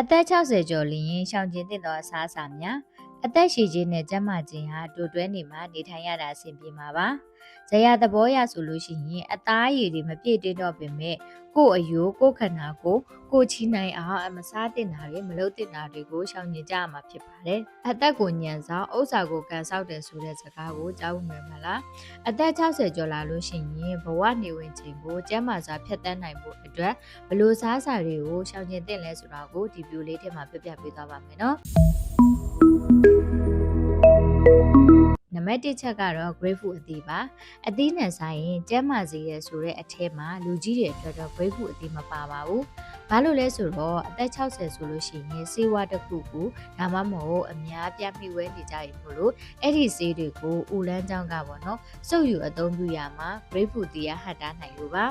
အသက်60ကျော်လျင်ရှောင်ကျဉ်သင့်သောအစားအစာများ အသက်ရှည်ခြင်းနဲ့ကျန်းမာခြင်းဟာတူတွဲနေမှာနေထိုင်ရတာအဆင်ပြေမှာပါ။ဇရာသဘောရဆိုလို့ရှိရင်အသားရည်တွေမပြည့်တင်းတော့ပင်မဲ့ကိုယ့်အယိုးကိုယ့်ခန္ဓာကိုယ်ကိုယ်ချီနိုင်အောင်အမစားတင်တာတွေမလုပ်တင်တာတွေကိုရှောင်ကျဉ်ကြရမှာဖြစ်ပါတယ်။အသက်ကိုညံဆောင်ဥစ္စာကိုကန်ဆောက်တယ်ဆိုတဲ့စကားကိုကြားဖို့မယ်မလား။အသက်60ကျော်လာလို့ရှိရင်ဘဝနေဝင်ခြင်းကိုကျန်းမာစွာဖြတ်သန်းနိုင်ဖို့အတွက်ဘယ်လို့စားစာတွေကိုရှောင်ကျဉ်သင့်လဲဆိုတာကိုဒီဗီဒီယိုလေးထဲမှာပြပြပေးသွားပါမယ်နော် နံပါတ်1ချက်ကတော့ grapefruit အသီးပါအသီးနဲ့ဆိုင်ရင်ကျန်းမာစေရဆိုတဲ့အထဲမှာလူကြီးတွေအတွက်တော့ grapefruit အသီးမပါပါဘူး ဘာလို့လဲဆိုတော့အသက်60ဆိုလို့ရှိရင်ဆေးဝါးတစ်ခုကိုဒါမှမဟုတ်အများပြမိဝဲနေကြရင်မို့လို့အဲ့ဒီဆေးတွေကိုဦးလန်းချောင်းကပေါ့နော်စုပ်ယူအသုံးပြုရမှာ grapefruit တီးရဟတ်တားနိုင်လို့ပါ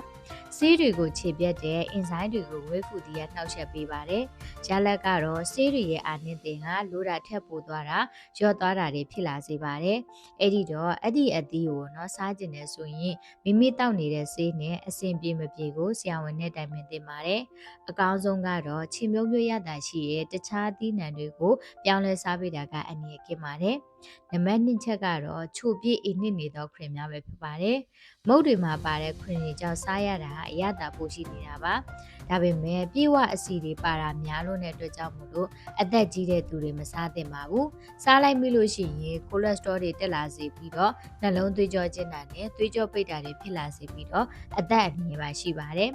ဆေးတွေကိုခြေပြတ်တဲ့အင်ဇိုင်းတွေကို grapefruit တီးရနှောက်ယှက်ပေးပါတယ်ရလတ်ကတော့ဆေးတွေရဲ့အာနိသင်ကလိုတာထက်ပိုသွားတာလျော့သွားတာတွေဖြစ်လာစေပါတယ်အဲ့ဒီတော့အဲ့ဒီအသီးကိုနော်စားကျင်နေဆိုရင်မိမိတောက်နေတဲ့ဆေးနဲ့အဆင်ပြေမပြေကိုဆရာဝန်နဲ့တိုင်ပင်သင့်ပါတယ်အကောင်းဆုံးကတော့ချင်မျိုးမျိုးရတာရှိရဲ့တခြားအသီးနှံတွေကိုပြောင်းလဲစားပေးတာကအနည်းကင်းပါတယ်နံပါတ်2ချက်ကတော့ချိုပြည့်အိနစ်နေသောခရင်များပဲဖြစ်ပါတယ်မုတ်တွေမှာပါတဲ့ခရင်တွေကြောင့်စားရတာအရသာပိုရှိနေတာပါဒါပေမဲ့ပြေဝအစီတွေပါတာများလို့တဲ့အတွက်ကြောင့်မို့လို့အသက်ကြီးတဲ့သူတွေမစားသင့်ပါဘူးစားလိုက်မိလို့ရှိရင်ကိုလက်စထရောတွေတက်လာစေပြီးတော့နှလုံးသွေးကြောကျဉ်တာနဲ့သွေးကြောပိတ်တာတွေဖြစ်လာစေပြီးတော့အသက်အန္တရာယ်ပါရှိပါတယ်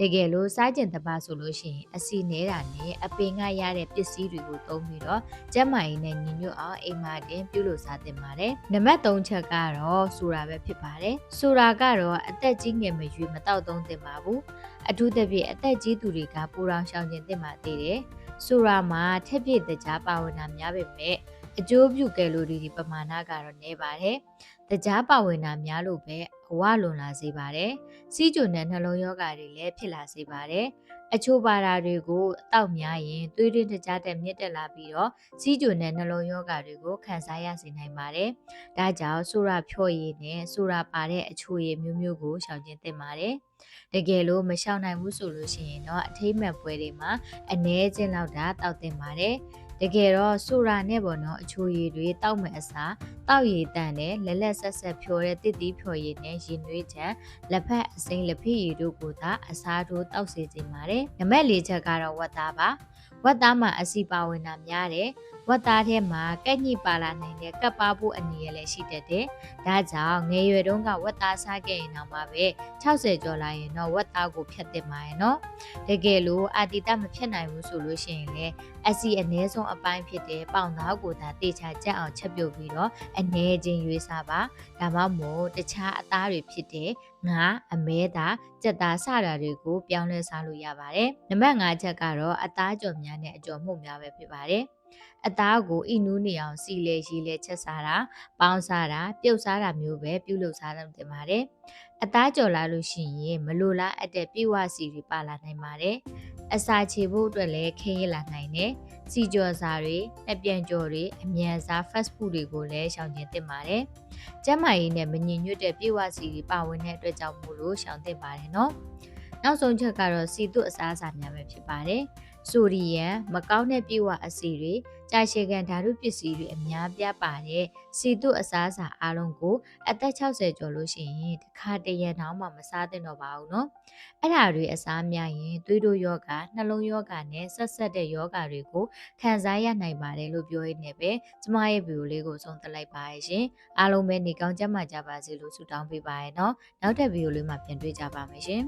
တကယ်လို့စားကျင်တပါဆိုလို့ရှိရင်အစီနေတာနဲ့အပင်ကရတဲ့ပစ္စည်းတွေကိုသုံးပြီးတော့ကျန်းမာရေးနဲ့ညီညွတ်အောင်အိမ်မှာတင်ပြုလို့စားသင့်ပါတယ်။နံပါတ်3ချက်ကတော့ဆိုတာပဲဖြစ်ပါတယ်။ဆိုတာကတော့အသက်ကြီးငယ်မရွေးမတော့သုံးသင့်ပါဘူး။အထူးသဖြင့်အသက်ကြီးသူတွေကပူရောင်ရှောင်ကျင်သင့်ပါသေးတယ်။ဆိုတာမှာထက်ပြည့်တကြားပါဝင်တာများပေမဲ့ အကျိုးပြုကယ်လိုရီဒီပမာဏကတော့နည်းပါတယ်။တကြားပါဝင်တာများလို့ပဲအဝလွန်လာစေပါတယ်။စီးကျုံနဲ့နှလုံးရောဂါတွေလည်းဖြစ်လာစေပါတယ်။အချို့ပါတာတွေကိုအတောက်များရင်သွေးတွင်းတကြားတက်မြင့်တက်လာပြီးတော့စီးကျုံနဲ့နှလုံးရောဂါတွေကိုခံစားရစေနိုင်ပါတယ်။ဒါကြောင့်ဆိုရာဖြော့ရည်နဲ့ဆိုရာပါတဲ့အချို့ရည်မျိုးမျိုးကိုရှောင်ကျဉ်သင့်ပါတယ်။တကယ်လို့မရှောင်နိုင်ဘူးဆိုလို့ရှိရင်တော့အထိမ့်မဲ့ပွဲတွေမှာအ ਨੇ ချင်းလောက်တာတောက်တင်ပါတယ်။ တကယ်တော့ဆိုရာနဲ့ပေါ့နော်အချိုရည်တွေတောက်မဲ့အစား တောက်ရည်တန်နဲ့လက်လက်ဆက်ဆက်ဖြောတဲ့တစ်တီးဖြော်ရည်နဲ့ရင်နွေးချံလက်ဖက်အစိမ်းလက်ဖိရည်တို့ကိုသာအစားထိုးတောက်စေခြင်းပါတယ်။နံပါတ်၄ချက်ကတော့ဝတ်သားပါ။ဝတ်သားမှာအစီပါဝင်တာများတယ်ဝတ်သားထဲမှာကက်ညိပါလာနိုင်တဲ့ကပ်ပါဖို့အနေရလည်းရှိတတ်တယ်။ဒါကြောင့်ငယ်ရွယ်တုန်းကဝတ်သားစားခဲ့ရင်တော့မှပဲ60ကျော်လာရင်တော့ဝတ်သားကိုဖြတ်တင်ပါရဲ့နော်။တကယ်လို့အာတီတမဖြတ်နိုင်ဘူးဆိုလို့ရှိရင်လည်းအစီအ ਨੇ ဆုံးအပိုင်းဖြစ်တဲ့ပေါင်သားကိုသာတေချာကြက်အောင်ချက်ပြုတ်ပြီးတော့အ ਨੇ ချင်းရွေးစားပါ။ဒါမှမဟုတ်တခြားအသားတွေဖြစ်တဲ့ငါအမဲသားကြက်သားစတာတွေကိုပြောင်းလဲစားလို့ရပါတယ်။နံပါတ်5ချက်ကတော့အသားကြော်များနဲ့အကြော်မှုများပဲဖြစ်ပါတယ်။အသားကိုဣနူးနေအောင်စီလေရီလေချက်စားတာပေါင်းစားတာပြုတ်စားတာမျိုးပဲပြုလုပ်စားတော့တင်ပါတယ်အသားကြော်လာလို့ရှိရင်မလိုလားအပ်တဲ့ပြည့်ဝစီတွေပါလာနိုင်ပါတယ် အစာချေဖို့အတွက်လည်းခင်းရလာနိုင်တယ်စီကြော်စားတွေအပြန်ကြော်တွေအမြန်စား fast food တွေကိုလည်းရှောင်ကျဉ်သင့်ပါတယ်ကျန်းမာရေးနဲ့မညီညွတ်တဲ့ပြည့်ဝစီတွေပါဝင်တဲ့အတွက်ကြောင့်မို့လို့ရှောင်သင့်ပါတယ်နော်နောက်ဆုံးချက်ကတော့စီတုအစားအစာများပဲဖြစ်ပါတယ်ဆိုဒီယမ်မကောင်းတဲ့ပြည့်ဝအဆီတွေ ကြာရှည်ခံဓာတုပစ္စည်းတွေအများပြပါတဲ့စီတုအစားအစာအားလုံးကိုအသက်60ကျော်လို့ရှိရင်တစ်ခါတရံတောင်မှမစားသင့်တော့ပါဘူးနော်အဲ့ဒါတွေအစားများရင်သွေးတို့ယောဂနှလုံးယောဂနဲ့ဆက်ဆက်တဲ့ယောဂတွေကိုခံစားရနိုင်ပါတယ်လို့ပြောရင်းနဲ့ပဲကျမရဲ့ဗီဒီယိုလေးကိုဆုံးသက်လိုက်ပါရရှင်အားလုံးပဲနေကောင်းကြမှာကြပါစေလို့ဆုတောင်းပေးပါရနော်နောက်ထပ်ဗီဒီယိုလေးမှာပြန်တွေ့ကြပါမယ်ရှင်